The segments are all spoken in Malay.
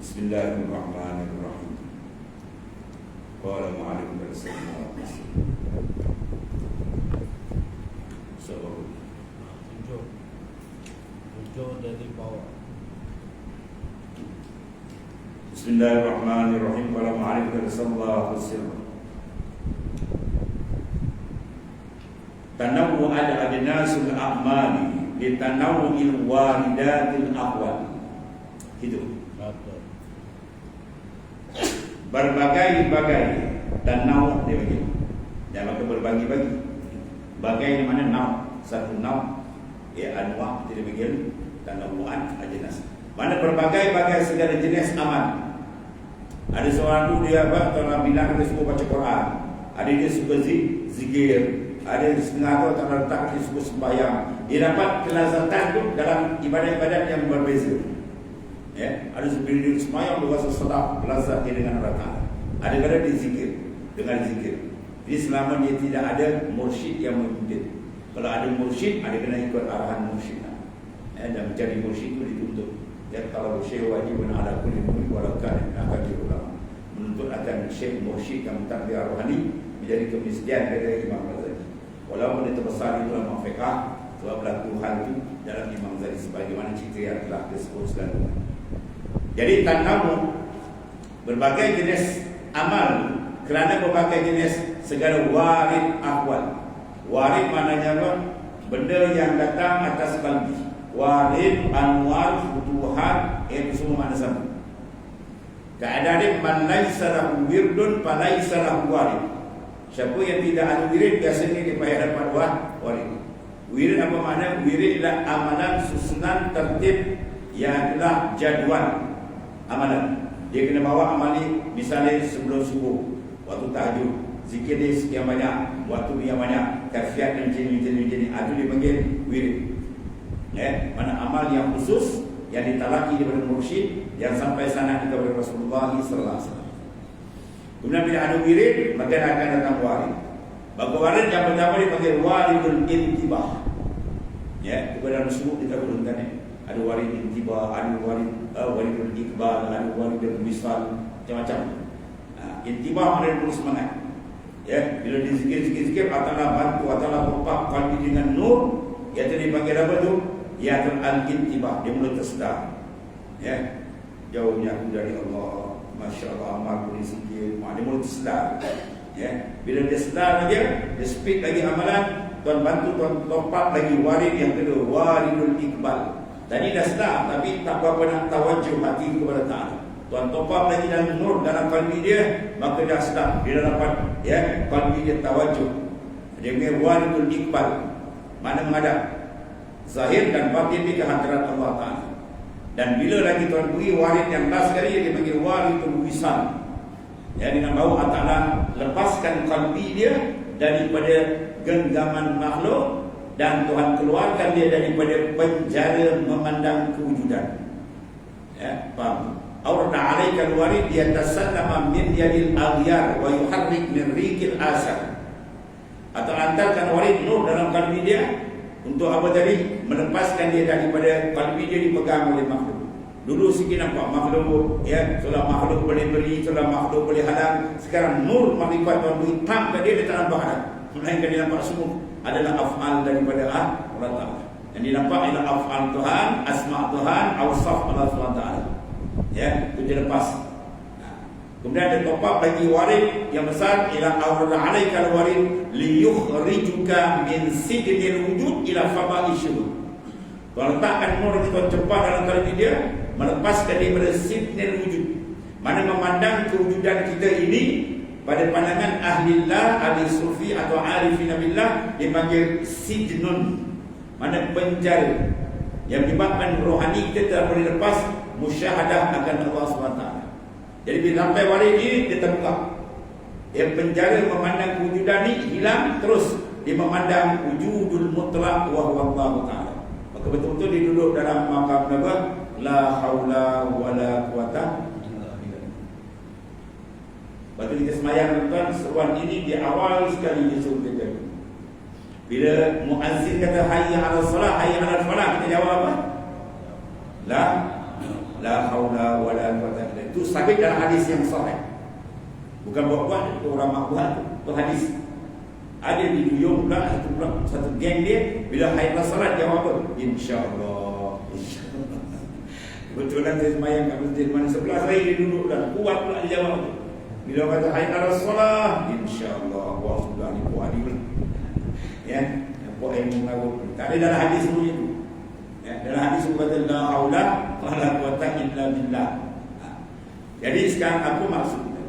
بسم الله الرحمن الرحيم. قال معلم درس So, Joe, Joe, Daddy بسم الله الرحمن الرحيم. قال معلم درس الله. وسلم تنوع الناس الأعمال لتنوع الواردات الأقوال. Berbagai-bagai Tanawu dia bagi Dia maka berbagi-bagi Bagai mana naw Satu naw Ya anwa Tidak bagi Tanawu'an adnas Mana berbagai-bagai segala jenis amal ada seorang tu dia apa orang bilang dia suka baca Quran. Ada dia suka zik, zikir. Ada setengah tu tak letak dia suka sembahyang. Dia dapat kelazatan tu dalam ibadat-ibadat yang berbeza. Ya, ada sebelum dia sembahyang dia rasa sedap kelazat dia dengan Taala. Ada kala dia zikir dengan zikir. Jadi selama dia tidak ada mursyid yang memimpin. Kalau ada mursyid, ada kena ikut arahan mursyid. Ya, dan menjadi mursyid itu dituntut. Ya, kalau syekh wajib ala kulli mu'min walakan akan ulama menuntut akan syekh mursyid yang mentadbir rohani menjadi kemestian kata Imam Ghazali. Walaupun dia terbesar ulama fiqh telah berlaku hal itu dalam Imam Ghazali sebagaimana cerita yang telah disebut selalu. Jadi tanamu berbagai jenis amal kerana berbagai jenis segala warid ahwal. Warid maknanya apa? Benda yang datang atas kalbi. Warid, anwar, futuhat itu semua makna sama. Keadaan dia man laisa lahu wirdun fa laisa lahu warid. Siapa yang tidak ada wirid biasanya dia payah dapat warid. Wirid apa makna? Wirid adalah amalan susunan tertib yang adalah jadual amalan dia kena bawa amal ni misalnya sebelum subuh waktu tahajud zikir dia sekian banyak waktu yang banyak kafiat dan jenis-jenis jenis itu dipanggil wirid ya, mana amal yang khusus yang ditalaki daripada mursyid yang sampai sana kepada Rasulullah sallallahu alaihi wasallam. Kemudian bila ada wirid, maka akan datang warid. Bagi warid yang pertama dipanggil waridul intibah. Ya, kepada Rasulullah kita ya. Ada warid intibah, ada warid waridul iqbal, ada waridul misal, macam-macam. Uh, intibah maknanya penuh semangat. Ya, bila dizikir-zikir-zikir, Allah bantu, Allah pompak kalbi dengan nur, yang tadi dipanggil apa tu? Ya al-intibah Dia mula tersedar Ya Jauhnya aku dari Allah Masya Allah Amal boleh sikit Dia mula tersedar Ya Bila dia sedar lagi Dia speed lagi amalan Tuan bantu Tuan topak lagi warid yang kedua Waridul Iqbal Tadi dah sedar Tapi tak berapa nak tawajuh hati kepada Ta'ala Tuan topak lagi dalam nur dalam kalbi dia Maka dah sedar Dia dapat Ya Kalbi dia tawajuh Dia punya waridul Iqbal Mana menghadap? Zahir dan batin di kehadiran Allah Ta'ala. Dan bila lagi tuan beri warid yang last sekali dia panggil waridul wisal. Ya dengan bau Allah Ta'ala lepaskan kalbi dia daripada genggaman makhluk dan Tuhan keluarkan dia daripada penjara memandang kewujudan ya faham Aurna alaika alwarid yatasallama min yadil aghyar wa yuharrik min rikil asar atau antarkan warid nur dalam kalbi dia untuk apa tadi? Melepaskan dia daripada kalbi dia dipegang oleh makhluk. Dulu sikit nampak makhluk, ya, seolah makhluk boleh beri, seolah makhluk boleh halang. Sekarang nur makrifat Tuhan beri tam ke dia, dia tak nampak halang. Melainkan dia nampak semua adalah af'al daripada Allah Ta'ala. Yang dia nampak adalah af'al Tuhan, asma' Tuhan, awsaf Allah SWT. Ya, itu dia lepas. Kemudian ada topak bagi warid yang besar ila awrada alaika alwarid liyukhrijuka min sidnil wujud ila fama'i syuhud. Kalau letakkan nur itu cepat dalam kalbi dia melepaskan dia pada sidnil wujud. Mana memandang kewujudan kita ini pada pandangan ahlillah, ahli sufi atau arifin billah dipanggil sidnun. Mana penjara yang menyebabkan rohani kita tak boleh lepas musyahadah akan Allah SWT. Jadi bila sampai warid ini dia terbuka. Dia penjara memandang kewujudan ini hilang terus dia memandang wujudul mutlak wa huwa Allah taala. Maka betul-betul dia duduk dalam makam apa? La haula wala quwata. Bagi kita semayang tuan seruan ini di awal sekali dia suruh kita. Bila muazzin kata hayya 'ala salah hayya 'ala falah kita jawab apa? La la haula wala quwata illa itu sabit dalam hadis yang sahih. Bukan buat-buat itu orang mak itu hadis. Ada di duyung pula satu pula satu geng dia bila hari salat dia apa? Insya-Allah. Insya-Allah. Kebetulan saya semayang kat masjid mana sebelah saya dia duduk dah. Kuat pula dia jawab. Bila kata hayya ala solah, insya-Allah Allah sudah ni buat ni. Ya, buat ilmu ngawur. Tak ada dalam hadis semua itu. Ya, dalam hadis semua kata la haula wala quwata illa billah. Ha. Jadi sekarang apa maksud kita?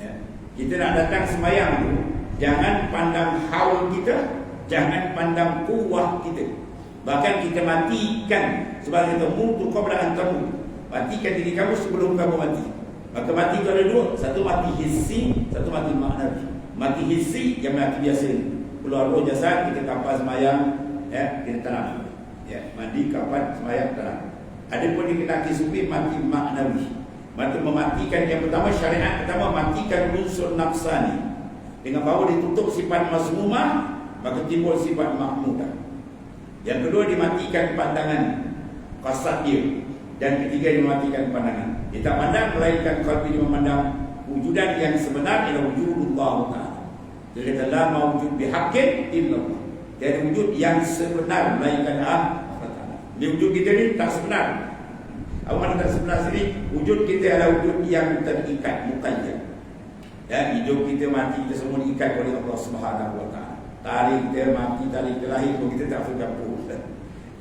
Ya. Kita nak datang semayang tu, jangan pandang haul kita, jangan pandang kuah kita. Bahkan kita matikan sebab kita mutu qabla an tamut. Matikan diri kamu sebelum kamu mati. Maka mati itu ada dua, satu mati hissi, satu mati maknawi. Mati hissi yang mati biasa. Keluar roh jasad kita kapal semayang, ya, kita tenang. Ya, mandi kapal semayang tenang. Ada pun dikenaki sufi mati maknawi. Mati mematikan yang pertama syariat pertama matikan unsur nafsani. Dengan bahawa ditutup sifat masmumah, maka timbul sifat mahmudah. Yang kedua dimatikan pandangan kasat dia dan ketiga dimatikan pandangan. Dia tak pandang melainkan kalbi dia memandang wujudan yang sebenar ialah wujudullah Ta'ala. Dia kata la mawujud bihaqqin illallah. Tiada wujud yang sebenar melainkan Allah Ta'ala. Dia wujud kita ni tak sebenar. Apa mana tak sebenar sini? Wujud kita adalah wujud yang terikat muqayyad. Ya, hidup kita mati kita semua diikat oleh Allah Subhanahu Wa Ta'ala. Tarik kita mati, tarik kita lahir pun kita tak secampur.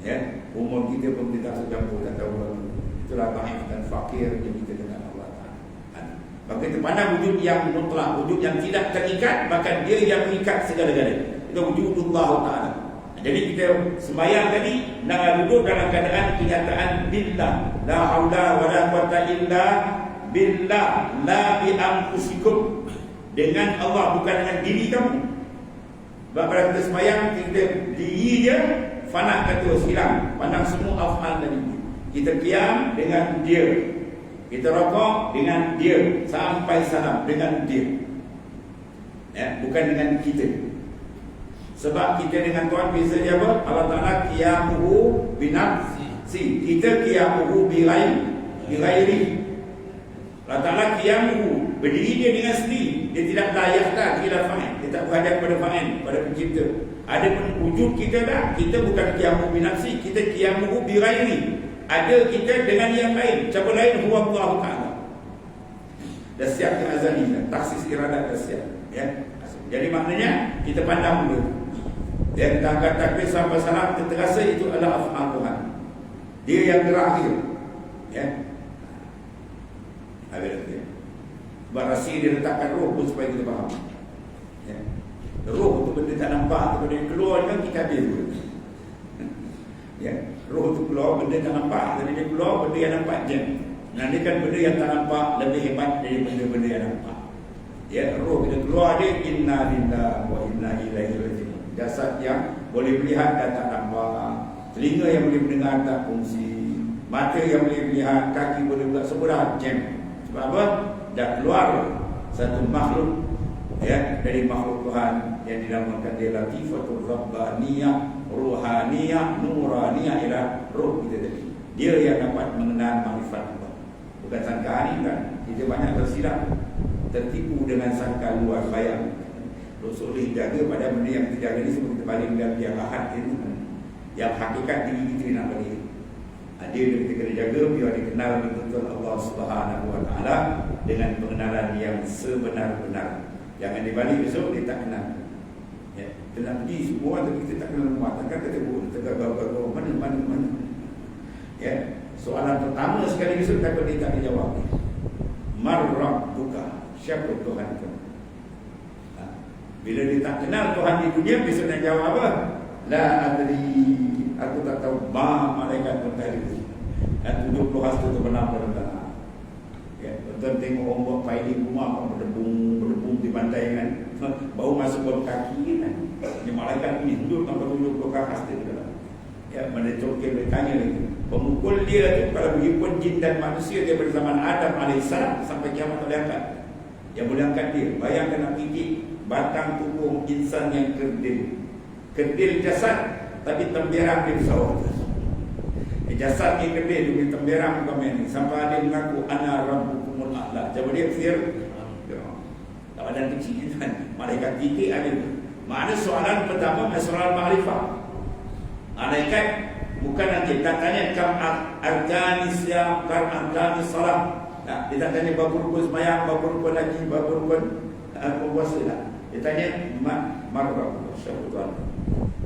Ya, umur kita pun kita tak secampur tak tahu lagi. Itulah bahagia dan fakir yang kita dengan Allah Ta'ala. Maka itu pandang wujud yang mutlak, wujud yang tidak terikat, bahkan dia yang mengikat segala-galanya. Itu wujudullah Ta'ala. Jadi kita sembahyang tadi nak duduk dalam keadaan kenyataan billah. La haula wa la quwata illa billah la bi anfusikum. Dengan Allah bukan dengan diri kamu. Sebab pada kita sembahyang kita diri dia fana kata hilang, pandang semua afal tadi. Kita kiam dengan dia. Kita rokok dengan dia sampai salam dengan dia. Ya, bukan dengan kita. Sebab kita dengan Tuhan biasanya apa? Allah Ta'ala qiyamuhu binafsi. Kita qiyamuhu birayi. Birayi. Allah Ta'ala qiyamuhu. Berdiri dia dengan sendiri. Dia tidak layak tak. Dia tak berhadap pada fa'in. Pada pencipta. Ada pun wujud kita dah. Kita bukan qiyamuhu binafsi. Kita qiyamuhu birayi. Ada kita dengan yang lain. Siapa lain? Huwa Allah Ta'ala. Dah siap ke azali. Taksis iradat dah siap. Ya. Jadi maknanya kita pandang dulu. Dan tangkat takbir sampai salam kita terasa itu adalah af'al Tuhan. Dia yang terakhir. Ya. Habis itu. Sebab rahsia dia letakkan roh pun supaya kita faham. Ya. Roh tu benda tak nampak, tu benda keluar kan kita habis. Ya. Roh tu keluar benda tak nampak, jadi dia keluar benda yang nampak jam. Nanti kan benda yang tak nampak lebih hebat dari benda-benda yang nampak. Ya, roh kita keluar dia inna lillahi wa inna ilaihi raji'un jasad yang boleh melihat dan tak nampak, telinga yang boleh mendengar tak fungsi, mata yang boleh melihat, kaki boleh buat semua jam. Sebab apa? Dah keluar satu makhluk ya dari makhluk Tuhan yang dinamakan dia latifatul rabbaniyah, ruhaniyah, nuraniyah ialah roh kita tadi. Dia yang dapat mengenal makrifat Allah. Bukan sangkaan ini kan. Kita banyak tersilap tertipu dengan sangka luar bayang Rasul boleh jaga pada benda yang kita jaga ni sebab kita balik dalam dia ahad ini. Yang hakikat diri kita nak balik. Ada yang kita kena jaga biar dikenal betul Allah Subhanahu Wa Taala dengan pengenalan yang sebenar-benar. Jangan dibalik besok dia tak kenal. Kita nak pergi semua tapi kita tak kenal rumah. Takkan kita pun tegak gagal mana mana mana. Ya, soalan pertama sekali besok takut dia tak dijawab. Marrab buka. Siapa Tuhan kamu? Bila dia tak kenal Tuhan di dunia Besok nak jawab apa? La adri Aku tak tahu Ma malaikat bertari Dan 70 hasta tu tanah ya, Betul tengok buat filing rumah berdebung Berdebung di pantai kan Baru masuk buat kaki Ini malaikat ini Duduk tanpa 70 hasta di dalam Ya, mana cokil dia tanya lagi Pemukul dia tu Kalau begipun jin dan manusia Dia zaman Adam AS Sampai kiamat boleh angkat Yang boleh angkat dia Bayangkan nak gigit batang tubuh insan yang kerdil. Kerdil jasad tapi tembiran di pesawat. Eh, jasad ni kedai dia punya temberang muka ni sampai ada yang mengaku ana rabbukumul a'la. Jadi dia fir tak ada kecil kan. Malaikat titik ada. Mana soalan pertama soalan ma'rifah. Malaikat bukan nanti tak tanya kam arkan Islam, kam arkan salat. Nah, dia tak tanya berapa rukun sembahyang, berapa rukun lagi, berapa rukun uh, puasa tak. Dia tanya mak marah Tuhan.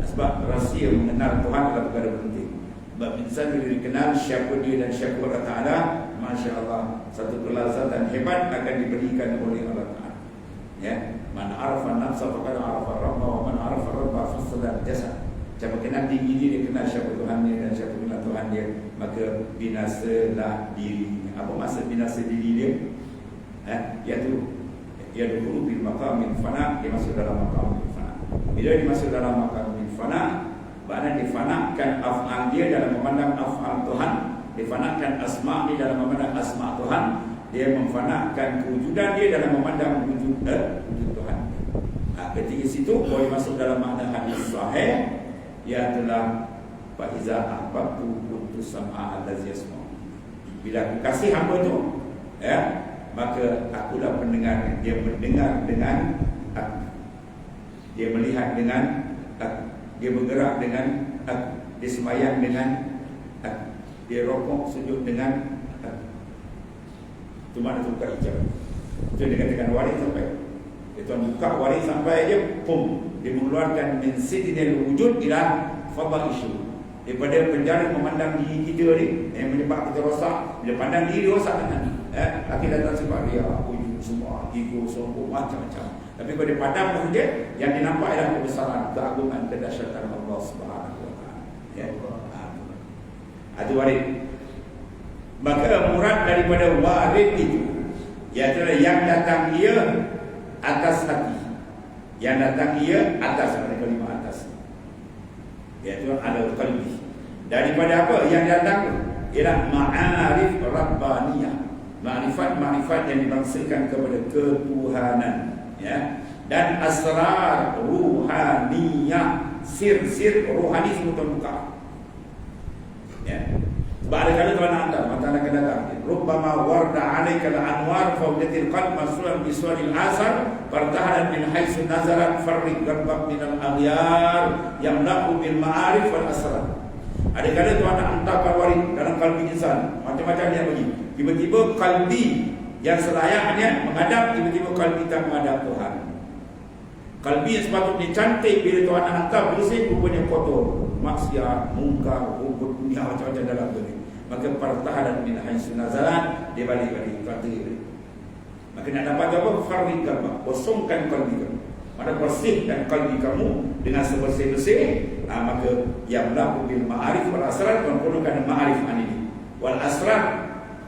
Sebab rahsia mengenal Tuhan adalah perkara penting. Sebab insan bila dikenal siapa dia dan siapa Allah Ta'ala Masya Allah Satu kelazatan hebat akan diberikan oleh Allah Ta'ala Ya Man arafa nafsa faqad arafa rabba Wa man arafa rabba fasadar jasa Siapa kenal tinggi dia, dia kenal siapa Tuhan dia Dan siapa kenal Tuhan dia Maka binasalah diri. Apa maksud binasa diri dia? Eh? Iaitu Ia dulu bil maqamin fana Dia masuk dalam maqamin fana. Bila dia masuk dalam maqamin fana Bahkan difanakan af'al dia dalam memandang af'al Tuhan Difanakan asma' dia dalam memandang asma' Tuhan Dia memfanakan kewujudan dia dalam memandang wujud, eh, wujud Tuhan nah, Ketika situ boleh masuk dalam makna hadis sahih Ia adalah Fa'iza ahbabtu kuntu sam'a al-lazi Bila aku kasih hamba tu ya, Maka akulah pendengar Dia mendengar dengan aku Dia melihat dengan aku dia bergerak dengan aku. Dia semayang dengan aku. Dia rokok sujud dengan. Itu mana tu buka hijab. Itu dia katakan waris sampai. Dia tuan buka waris sampai dia pum. Dia mengeluarkan min sidinil wujud ila fadha isu. Daripada penjara memandang diri kita ni Yang menyebab kita rosak Bila pandang diri rosak kan eh, Laki datang sebab dia Ujung semua Ego, sombong, macam-macam tapi pada padam pun dia yang dinampak ialah kebesaran, keagungan, kedahsyatan Allah Subhanahu wa taala. Ya. Itu warid. Maka murad daripada warid itu iaitu yang datang ia atas hati. Yang datang ia atas ada kalimah atas. Iaitu ada kalbi. Daripada apa yang datang ialah ma'arif rabbaniyah. Ma'rifat-ma'rifat yang dibangsakan kepada ketuhanan ya dan asrar ruhaniyah sir-sir ruhani semua terbuka ya ada kali tuan anda mata akan datang. Rubbama warda alaika al-anwar fawdatil qalb masruan biswalil asar fartahalan min haitsu nazarat farriq garbab min al-aghyar yamlaqu bil ma'arif wal asrar. Ada kali tuan anda warid dalam kalbi insan. Macam-macam dia bagi. Tiba-tiba kalbi yang selayaknya menghadap tiba-tiba kalbi kita menghadap Tuhan. Kalbi yang sepatutnya cantik bila Tuhan nak hantar bersih rupanya kotor. Maksiat, mungkar, hukum dunia macam-macam dalam tu Maka pertahanan min haisu nazalan dia balik-balik kata dia. Maka nak dapat apa? Farri kalba. Kosongkan kalbi kamu. Mana bersihkan kalbi kamu dengan sebersih-bersih, nah, maka yang laku bil ma'arif wal asrar dan perlukan ma'arif ini. Wal asrar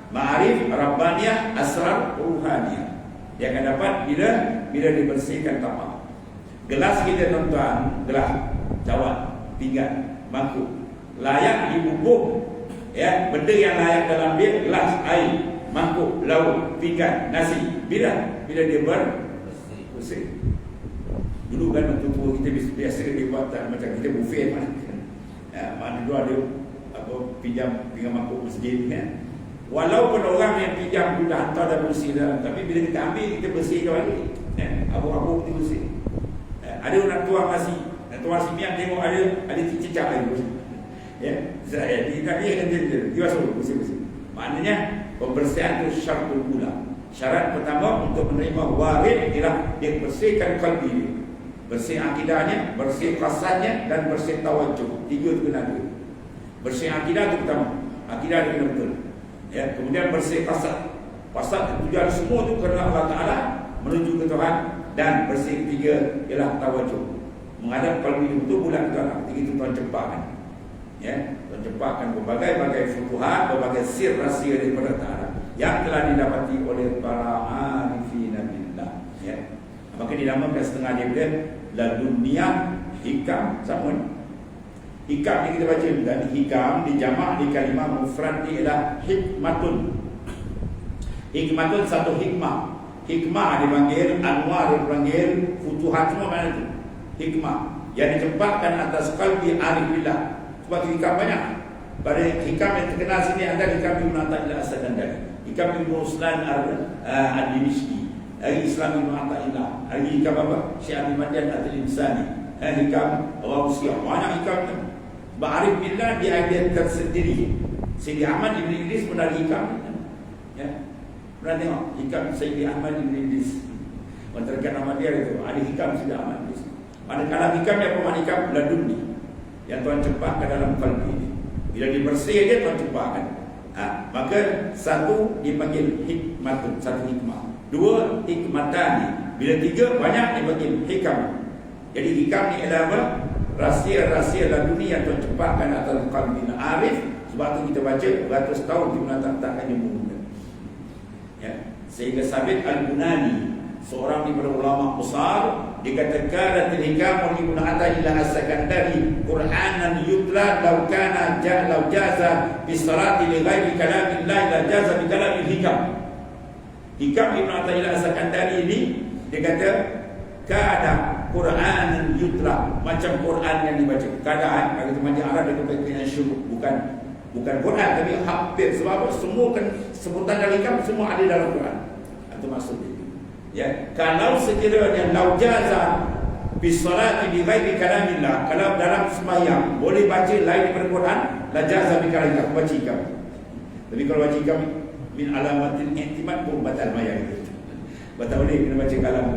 Ma'arif Rabbaniyah Asrar Ruhaniyah Yang akan dapat bila Bila dibersihkan tapak Gelas kita tuan-tuan Gelas Jawab Pinggan Mangkuk Layak dibubuk Ya Benda yang layak dalam dia Gelas Air Mangkuk Lauk Pinggan Nasi. Bila? Bila dia ber Bersih Dulu kan waktu tua kita biasa dia buat tak, macam kita buffet mana ya, Mana dua ada apa, pinjam pinggan mangkuk masjid kan Walaupun orang yang pinjam sudah hantar dan bersih dah, tapi bila kita ambil kita bersihkan balik. Eh, abu-abu kita bersih. Eh, ada orang tuang nasi, nak tuang si miang tengok ada ada cicak air bersih. Ya, dia tak dia kan dia dia dia suruh bersih-bersih. Maknanya pembersihan itu syarat gula. Syarat pertama untuk menerima warid ialah dia bersihkan kalbi dia. Bersih akidahnya, bersih kasannya dan bersih tawajuh. Tiga itu kena ada. Bersih akidah itu pertama. Akidah dia kena betul. Ya, kemudian bersih kasat. Pasal tujuan semua itu kerana Allah Taala menuju ke Tuhan dan bersih ketiga ialah tawajuh. Menghadap kalbi itu bulan Tuhan. Tiga itu Tuhan cempakkan. Ya, Tuhan cempakkan berbagai-bagai futuhat, berbagai sir rahsia daripada Taala yang telah didapati oleh para arifin billah. Ya. Maka dinamakan setengah dia bila la dunia hikam sama Hikam ni kita baca dan hikam dijamak di kalimah mufrad ni ialah hikmatun. Hikmatun satu hikmah. Hikmah dipanggil anwar dipanggil futuhat semua mana tu? Hikmah yang dicempakkan atas kalbi arif Sebab hikam banyak. pada hikam yang terkenal sini ada hikam Ibn Atta'illah As-Sakandari. Hikam Ibn Uslan uh, Al-Dimishki. Hari Islam Ibn Atta'illah. Hari hikam apa? Syekh Abi Madian Al-Insani. Eh, hikam Allah Usia banyak hikam ni Ba'arif Billah dia ada tersendiri. Sayyidi Ahmad Ibn Idris pun hikam ya. Pernah tengok hikam Sayyidi Ahmad Ibn Idris? Menterakan nama dia itu. Ada hikam Sayyidi Ahmad Ibn Idris. Manakala hikam yang pemain hikam laduni Yang Tuhan cempahkan dalam kalbi ini Bila dibersih dia Tuhan cempahkan ha. Maka satu dipanggil hikmatun Satu hikmah. Dua hikmatani Bila tiga banyak dipanggil hikam. Jadi hikam ni adalah apa? rahsia-rahsia laduni yang Tuhan cepatkan atas qalbi arif sebab tu kita baca beratus tahun di menatap takkannya menggunakan ya. Sehingga Sabit Al-Bunani seorang daripada ulama besar dikatakan tilhikam ibn Athaillah As-Sakandari Qur'anan yutla law kana ja law jaza bi salati li ghairi kalamillah la jaza bi kalamil hikam hikam ibn Athaillah As-Sakandari ini dia kata kada Quran yutla macam Quran yang dibaca. Keadaan kalau itu macam Arab itu dengan syuruk bukan bukan Quran tapi hampir sebab semua kan sebutan dari kamu semua ada dalam Quran. Itu maksudnya. Ya, kalau sekiranya laujaza bi salati bi ghairi kalamillah, kalau dalam sembahyang boleh baca lain daripada Quran, la jaza bi kalamillah baca kamu. Tapi kalau baca kamu min alamatil intimat pun batal maya itu. Batal boleh kena baca kalam.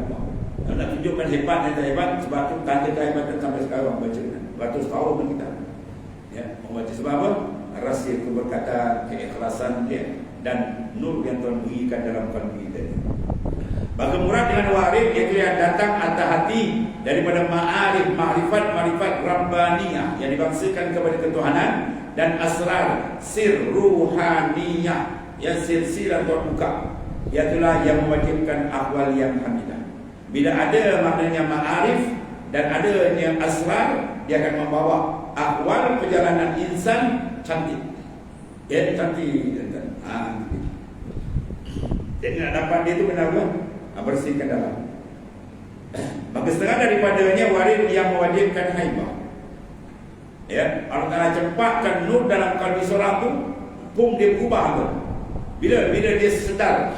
Kalau nak tunjukkan hebat dan hebat Sebab tu tanda kehebatan sampai sekarang baca Ratus tahun pun kita ya, Membaca sebab apa? Rahsia keberkatan, keikhlasan dia Dan nur yang Tuhan berikan dalam kalbi kita Bagi murad dengan warif Iaitu yang datang atas hati Daripada ma'arif, ma'rifat, ma'rifat Rabbaniyah Yang dibangsakan kepada ketuhanan Dan asrar Sir ruhaniyah Yang sir-sir Tuhan buka Iaitulah yang mewajibkan akwal yang hamidah bila ada maknanya ma'arif dan ada yang asrar, dia akan membawa ahwal perjalanan insan cantik. Ya, cantik. Ha. Jadi nak dapat dia tu kena bersihkan dalam. Maka setengah daripadanya warid yang mewajibkan haibah. Ya, Allah Ta'ala cepatkan nur dalam kalbi seorang tu, pun dia berubah tu. Bila bila dia sedar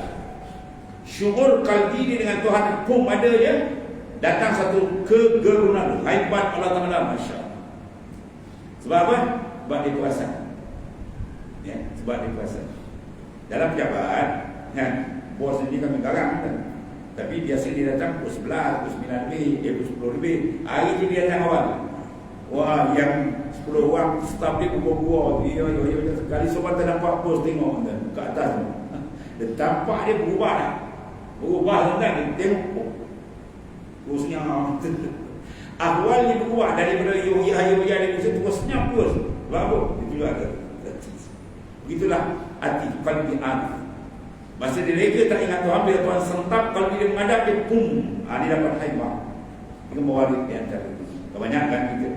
syukur kalbi ini dengan Tuhan pun ada ya datang satu kegerunan haibat Allah Taala masya sebab apa sebab dia kuasa ya sebab dia kuasa dalam pejabat ya bos ini kami garang kan? Tapi biasa dia datang pukul 11 pukul 9 lebih dia pukul 10 lebih. Hari ini dia datang awal. Wah yang 10 orang staf dia pukul 2 ya ya ya sekali sobat tak nampak bos tengok kan ke atas dia tampak dia berubah dah. Berubah tuan Tengok Terusnya Ahwal ni berubah Daripada Yuhiyah Yuhiyah Dia terus senyap terus Sebab apa? Itulah ada Begitulah Hati. Kalbi Arif Masa dia reka tak ingat Tuhan Bila Tuhan sentap. Kalau dia menghadap Dia pum. Ha, Dia dapat haibah Dia mewari di antara Kebanyakan kita.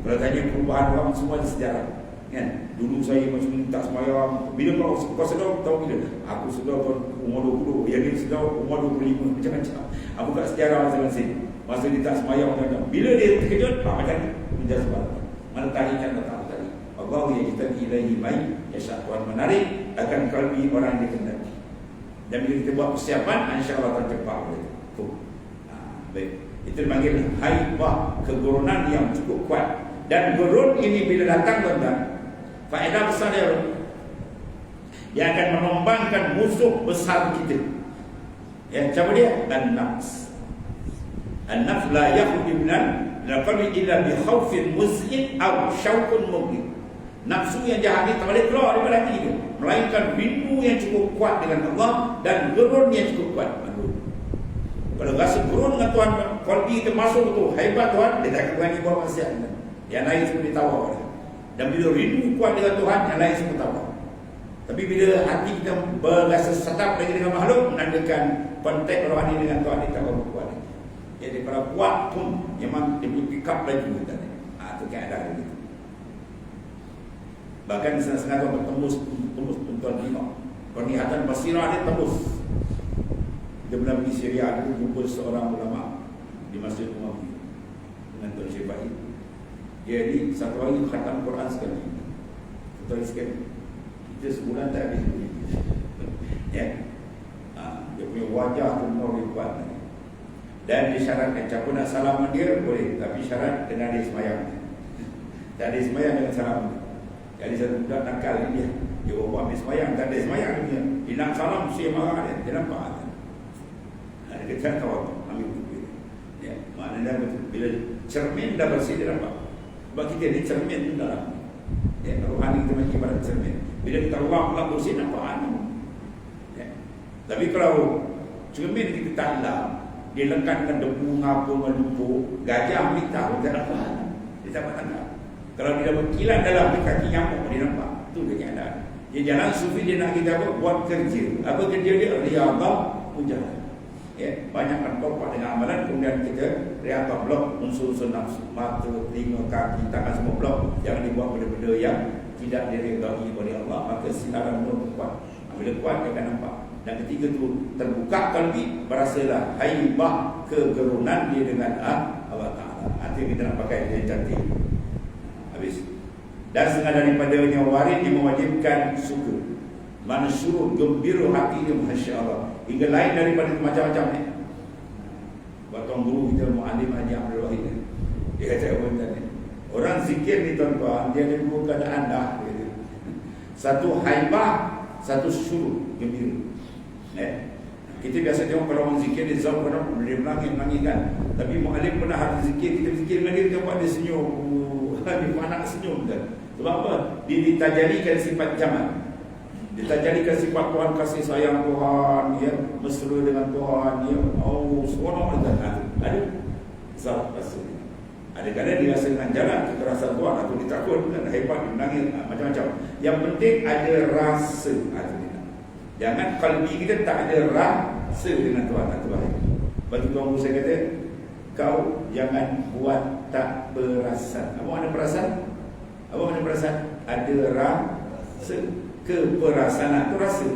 Kalau tanya perubahan orang Semua ada sejarah. Kan? Dulu saya macam ni tak semayang. Bila kau, kau sedar, tahu bila? Aku sedar umur 20 Yang ni sedar umur 25 Macam-macam. Aku kat sejarah masing-masing. Masa dia tak semayang Bila dia terkejut, ha, macam Menjadi sebab. Mana tadi kan tak tadi. Allah yang kita ilahi baik. Ya Tuhan menarik. Akan kalbi orang yang dikendaki Dan bila kita buat persiapan InsyaAllah akan cepat boleh ha, Baik. Itu dipanggil haibah Kegurunan yang cukup kuat. Dan gurun ini bila datang tuan-tuan Faedah besar dia Dia akan menombangkan musuh besar kita. Ya, siapa dia? An-nafs. An-nafs la yakhudi minan Laqabi illa bi khawfin muz'in Aw syawkun mugin Nafsu yang jahat ni tak boleh keluar daripada hati dia Melainkan rindu yang cukup kuat dengan Allah Dan gerun yang cukup kuat Kalau rasa gerun dengan Tuhan Kalau kita masuk tu hebat Tuhan Dia tak berani buat maksiat Yang lain semua ditawar dan bila rindu kuat dengan Tuhan Yang lain semua tahu Tapi bila hati kita berasa sedap lagi dengan makhluk Menandakan kontak rohani dengan Tuhan Dia tak berapa kuat lagi. Jadi kalau kuat pun Memang dia boleh pick up lagi. Kita ha, Itu keadaan begitu Bahkan di sana-sana Tuhan bertembus Tembus tuan lima Penglihatan basirah dia tembus Dia pernah pergi Syria Dia jumpa seorang ulama Di Masjid Umar Dengan Tuan Syed Fahid jadi satu hari khatam Quran sekali Betul sikit. Kita sebulan tak habis ya. Ha, dia punya wajah tu more kuat. Dan disyaratkan siapa nak salam dia boleh tapi syarat kena ada semayang. Tak ada semayang dengan salam. Jadi satu budak nakal ni dia. Dia bawa ambil semayang, tak ada semayang dia. Nak salam, saya marah dia. Dia nampak kan? Ha, dia kata tahu ambil buku dia. Ya, maknanya. Bila cermin dah bersih dia nampak. Sebab kita ni cermin tu dalam. Ya, rohani kita macam ibarat cermin. Bila kita ruang pula bersih nampak anu. Ya. Tapi kalau cermin kita tak dalam, dia lekatkan debu apa menumpuk, gajah tahu dia nampak. Dia tak tangkap. Kalau dia berkilat dalam dia kaki nyamuk dia nampak. Itu keadaan. Dia jalan sufi dia nak kita apa? Buat kerja. Apa kerja dia? Riyadhah mujahadah. Ya, banyak kan topak dengan amalan kemudian kita riyadhah blok unsur-unsur nafsu, mata, telinga, kaki, tangan semua blok. Jangan dibuat benda-benda yang tidak diridai oleh Allah, maka sinaran nur kuat. Bila kuat dia akan nampak. Dan ketika tu terbuka kalbi, berasalah haibah kegerunan dia dengan ah, Allah Ta'ala. Artinya kita nak pakai dia cantik. Habis. Dan setengah daripadanya warid yang mewajibkan suka. Mana suruh gembira hati dia Masya Allah. Hingga lain daripada macam-macam ni. Batang guru kita Mu'alim Haji Abdul Wahid ni. Dia kata apa tadi? Orang zikir ni tuan-tuan, dia ada dua keadaan dah. Dia. Satu haibah, satu suruh gembira. Eh? Kita biasa tengok kalau orang zikir dia zauk kan dia menangis menangis kan. Tapi mualim pernah ada zikir kita zikir dengan dia kita buat dia senyum. Dia anak senyum kan. Sebab apa? Dia ditajalikan sifat zaman. Ditajalikan sifat Tuhan kasih sayang Tuhan ya, mesra dengan Tuhan ya. Oh, seronok kan. Ada zauk rasa. Ada kadang dia rasa dengan jalan kekerasan Tuhan atau dia takut dan hebat dia menangis ah, macam-macam. Yang penting ada rasa artinya. Jangan kalbi kita tak ada rasa dengan Tuhan Tuhan. Bagi tuan guru saya kata, kau jangan buat tak perasan. Apa makna perasan? Apa makna perasan? Ada rasa. Keperasanan itu rasa.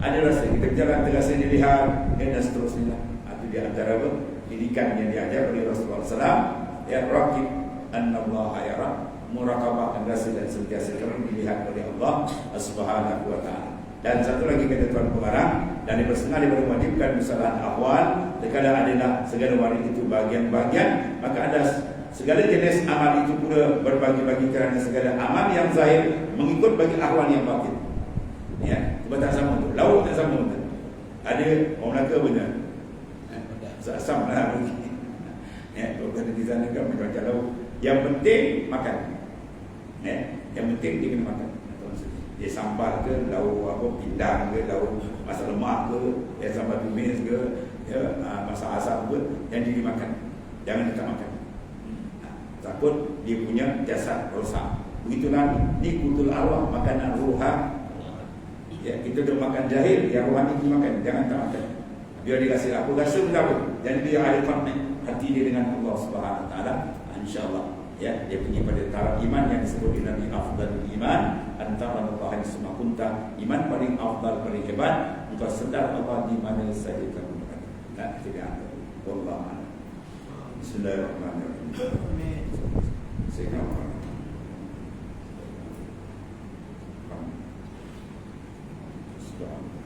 Ada rasa. Kita berjalan terasa dilihat dan seterusnya. Itu di antara apa? Didikan yang diajar oleh Rasulullah SAW. Ya rakib annallaha yara murakabah dan rasa dan sentiasa kerana dilihat oleh Allah Subhanahu wa taala. Dan satu lagi kata Tuan Pengarang Dan dipersengal daripada mewajibkan Kesalahan awal Terkadang adalah segala waris itu bagian-bagian Maka ada segala jenis amal itu pula Berbagi-bagi kerana segala amal yang zahir Mengikut bagi ahwal yang batin. Ya, Cuba tak sama tu. Lauk tak sama tu. Ada orang Melaka benar Sama lah. Ya, kalau kata di sana kan macam-macam lauk Yang penting makan. Ya, Yang penting dia kena makan. Dia sambal ke lauk apa pindang ke lauk masak lemak ke ya sambal tumis ke ya masak asam ke yang dia dimakan jangan kita makan. ha, takut dia punya jasad rosak. Begitulah ni kutul arwah makanan ruha ya kita dah makan jahil yang rohani kita makan jangan tak makan. Biar dia kasih apa rasa pun apa dan dia ada partner hati dia dengan Allah Subhanahu Taala insyaallah. Ya dia punya pada taraf iman yang disebut di Nabi afdal iman antara Allah yang semua kunta iman paling afdal paling hebat. Untuk sedar Allah di mana saja kamu berada. Nah tidak ada. Wallah Bismillahirrahmanirrahim Sekarang